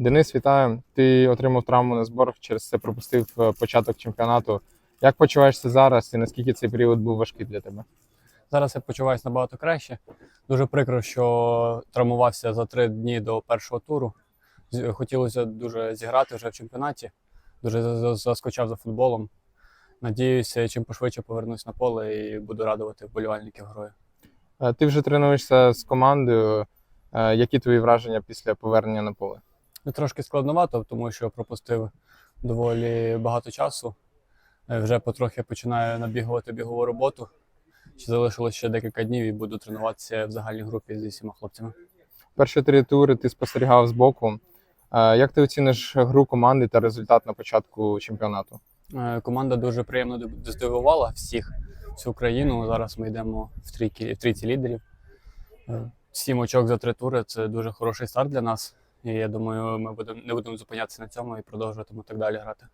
Денис, вітаю. Ти отримав травму на зборах, через це пропустив е, початок чемпіонату. Як почуваєшся зараз і наскільки цей період був важкий для тебе? Зараз я почуваюся набагато краще. Дуже прикро, що травмувався за три дні до першого туру. Хотілося дуже зіграти вже в чемпіонаті. Дуже за- за- футболом. Надіюся, чим пошвидше повернусь на поле і буду радувати вболівальників грою. Е, Ти вже тренуєшся з командою. Е, Які твої враження після повернення на поле? Ну, Трошки складновато, тому що пропустив доволі багато часу. Е, Вже потрохи починаю набігувати бігову роботу. Ще залишилось ще декілька днів і буду тренуватися в загальній групі зі всіма хлопцями. Перші три тури ти спостерігав збоку. Е, Як ти оціниш гру команди та результат на початку чемпіонату? Е, Команда дуже приємно здивувала всіх, всю країну. Зараз ми йдемо в трійки, в трійці лідерів. Сім очок за три тури це дуже хороший старт для нас. І я думаю, ми будемо не будемо зупинятися на цьому і продовжуватимемо так далі грати.